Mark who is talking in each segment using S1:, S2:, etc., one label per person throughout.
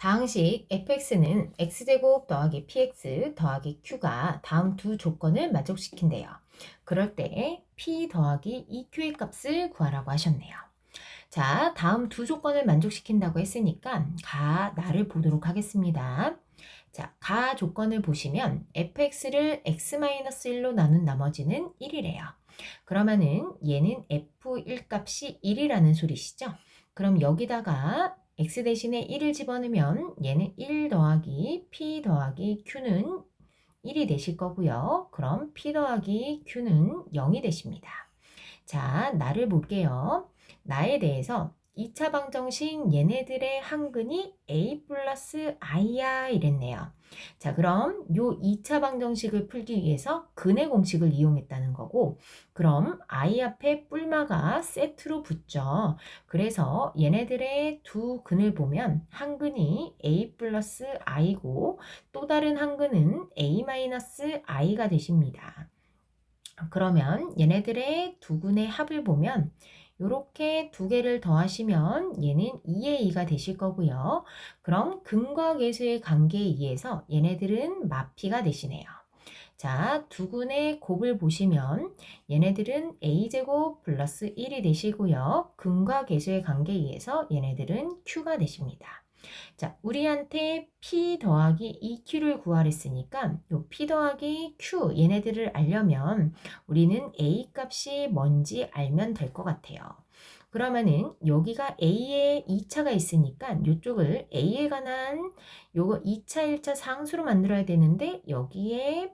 S1: 다항식 fx는 x제곱 더하기 px 더하기 q가 다음 두 조건을 만족시킨대요. 그럴 때 p 더하기 2q의 값을 구하라고 하셨네요. 자, 다음 두 조건을 만족시킨다고 했으니까 가, 나를 보도록 하겠습니다. 자, 가 조건을 보시면 fx를 x-1로 나눈 나머지는 1이래요. 그러면은 얘는 f1 값이 1이라는 소리시죠? 그럼 여기다가 x 대신에 1을 집어넣으면 얘는 1 더하기 p 더하기 q는 1이 되실 거고요. 그럼 p 더하기 q는 0이 되십니다. 자, 나를 볼게요. 나에 대해서 2차 방정식 얘네들의 한근이 a 플러스 i야 이랬네요. 자, 그럼 요 2차 방정식을 풀기 위해서 근의 공식을 이용했다는 거고, 그럼 i 앞에 뿔마가 세트로 붙죠. 그래서 얘네들의 두 근을 보면 한 근이 a 플러스 i고 또 다른 한 근은 a 마이너스 i가 되십니다. 그러면 얘네들의 두 근의 합을 보면 이렇게 두 개를 더하시면 얘는 2의 2가 되실 거고요. 그럼 근과 계수의 관계에 의해서 얘네들은 마피가 되시네요. 자, 두 군의 곱을 보시면 얘네들은 a제곱 플러스 1이 되시고요. 근과 계수의 관계에 의해서 얘네들은 q가 되십니다. 자, 우리한테 p 더하기 2q를 구하랬으니까 요 p 더하기 q 얘네들을 알려면 우리는 a 값이 뭔지 알면 될 것 같아요. 그러면은 여기가 a에 2차가 있으니까 이쪽을 a에 관한 요거 2차, 1차 상수로 만들어야 되는데 여기에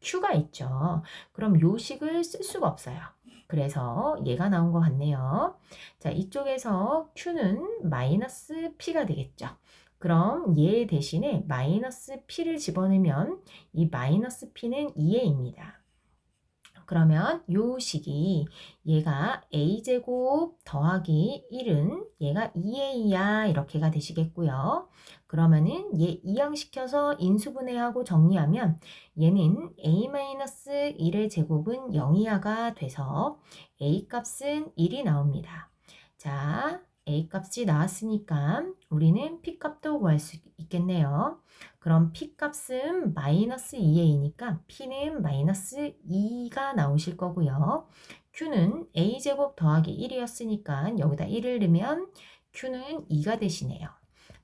S1: q가 있죠. 그럼 요 식을 쓸 수가 없어요. 그래서 얘가 나온 것 같네요. 자, 이쪽에서 q는 마이너스 p가 되겠죠. 그럼 얘 대신에 마이너스 p를 집어넣으면 이 마이너스 p는 2a입니다. 그러면 요 식이 얘가 a제곱 더하기 1은 얘가 2a야 이렇게가 되시겠고요. 그러면은 얘 이항시켜서 인수분해하고 정리하면 얘는 a-1의 제곱은 0이하가 돼서 a 값은 1이 나옵니다. 자, a 값이 나왔으니까 우리는 p 값도 구할 수 있겠네요. 그럼 p 값은 마이너스 2a니까 p는 마이너스 2가 나오실 거고요. q는 a제곱 더하기 1이었으니까 여기다 1을 넣으면 q는 2가 되시네요.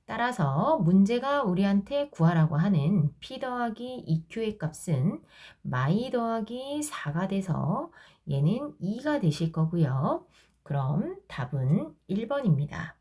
S1: 따라서 문제가 우리한테 구하라고 하는 p 더하기 2q의 값은 마이 더하기 4가 돼서 얘는 2가 되실 거고요. 그럼 답은 1번입니다.